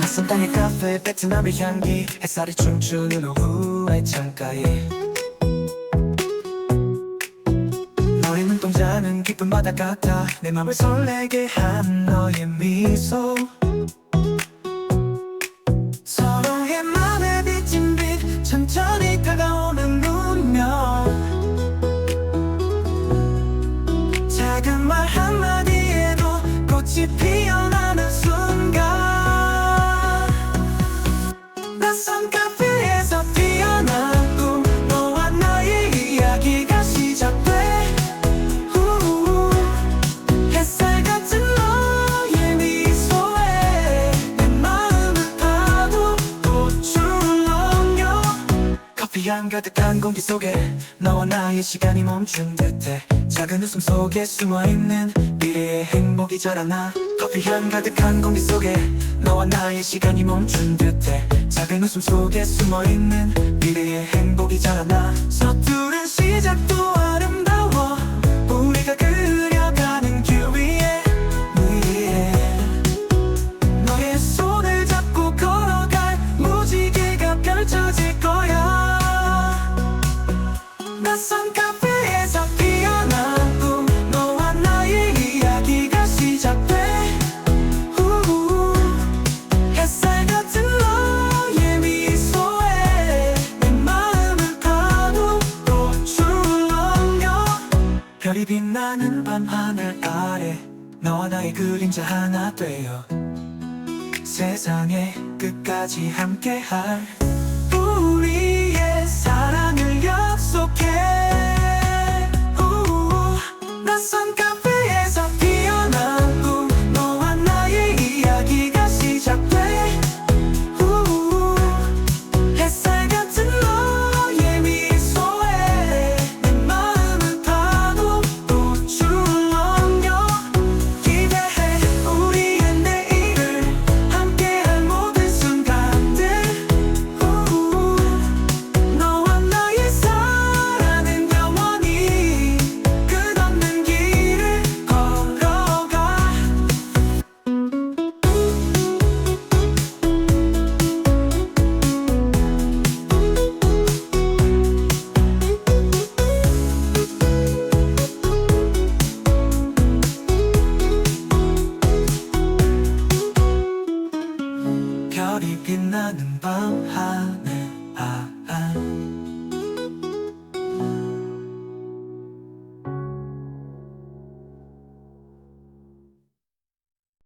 낯선 땅의 카페 베트남의 향기 햇살이 춤추는 오후의 창가에. 너의 눈동자는 기쁜 바다 같아. 내 맘을 설레게 한 너의 미소 피어나는 순간. 낯선 카페에서 피어난 꿈 너와 나의 이야기가 시작돼. 우우. 햇살 같은 너의 미소에 내 마음을 파도 꽃을 넘겨. 커피 향 가득한 공기 속에 너와 나의 시간이 멈춘 듯해. 작은 웃음 속에 숨어있는 미래의 행 복이 자라나? 커피 향 가득한 공기 속에 너와 나의 시간이 멈춘 듯해. 작은 웃음 속에 숨어있는 미래의 행복이 자라나? 서투른 시작도 아름 별이 빛나는 밤하늘 아래 너와 나의 그림자 하나 되어 세상의 끝까지 함께할 빛나는 밤 하늘 아아